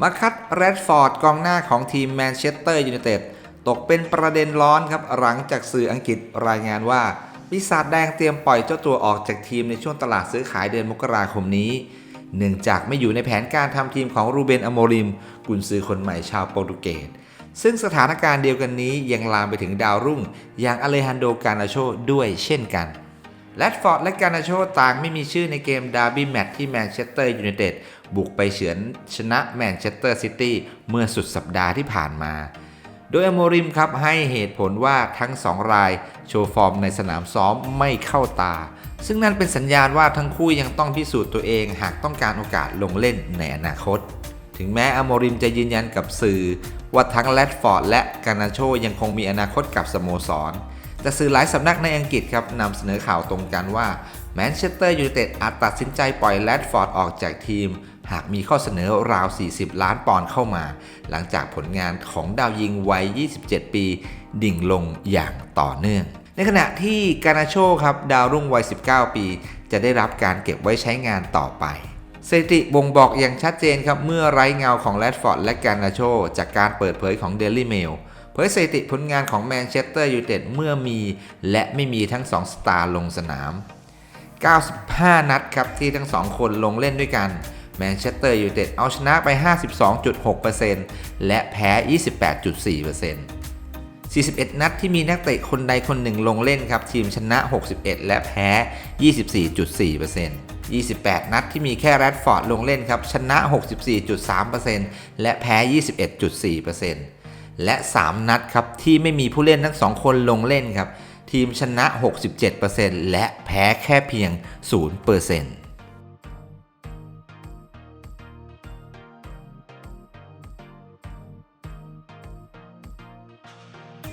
มาคัดแรดฟอร์ดกองหน้าของทีมแมนเชสเตอร์ยูไนเต็ดตกเป็นประเด็นร้อนครับ หลังจากสื่ออังกฤษรายงานว่า ปีศาจแดงเตรียมปล่อยเจ้าตัวออกจากทีมในช่วงตลาดซื้อขายเดือนมกราคมนี้ เนื่องจากไม่อยู่ในแผนการทำทีมของรูเบนอโมริม กุนซือคนใหม่ชาวโปรตุเกสซึ่งสถานการณ์เดียวกันนี้ยังลามไปถึงดาวรุ่ง อย่างอเลฮันโดกานาโชด้วยเช่นกัน แรดฟอร์ดและกานาโชต่างไม่มีชื่อในเกมดาร์บี้แมตช์ที่แมนเชสเตอร์ยูไนเต็ดบุกไปเฉือนชนะแมนเชสเตอร์ซิตี้เมื่อสุดสัปดาห์ที่ผ่านมา โดยอโมริมครับให้เหตุผลว่าทั้งสองรายโชว์ฟอร์มในสนามซ้อมไม่เข้าตา ซึ่งนั่นเป็นสัญญาณว่าทั้งคู่ยังต้องพิสูจน์ตัวเองหากต้องการโอกาสลงเล่นในอนาคต ถึงแม้อโมริมจะยืนยันกับสื่อ ว่าทั้งแรดฟอร์ดและกานาโชยังคงมีอนาคตกับสโมสร แต่สื่อหลายสำนักในอังกฤษครับนำเสนอข่าวตรงกันว่าแมนเชสเตอร์ยูไนเต็ดอาจตัดสินใจปล่อยแรดฟอร์ดออกจากทีม หากมีข้อเสนอราว 40 ล้านปอนด์เข้ามา หลังจากผลงานของดาวยิงวัย 27 ปี ดิ่งลงอย่างต่อเนื่อง ในขณะที่กานาโชครับดาวรุ่งวัย 19 ปี จะได้รับการเก็บไว้ใช้งานต่อไปสถิติบ่งบอกอย่างชัดเจนครับเมื่อไร้เงาของแรดฟอร์ดและกานาโช จากการเปิดเผยของ Daily Mail เผยสถิติผลงานของแมนเชสเตอร์ยูไนเต็ดเมื่อมีและไม่มีทั้ง 2 สตาร์ลงสนาม 95 นัดครับที่ทั้ง 2 คนลงเล่นด้วยกันแมนเชสเตอร์ยูไนเต็ดเอาชนะไป 52.6%และแพ้ 28.4% 41 นัดที่มีนักเตะคนใดคนหนึ่งลงเล่นครับ ทีมชนะ 61 และแพ้ 24.4% 28 นัดที่มีแค่แรดฟอร์ดลงเล่นครับ ชนะ 64.3%และแพ้ 21.4% และ 3 นัดครับที่ไม่มีผู้เล่นทั้ง 2 คนลงเล่นครับ ทีมชนะ 67%และแพ้แค่เพียง 0%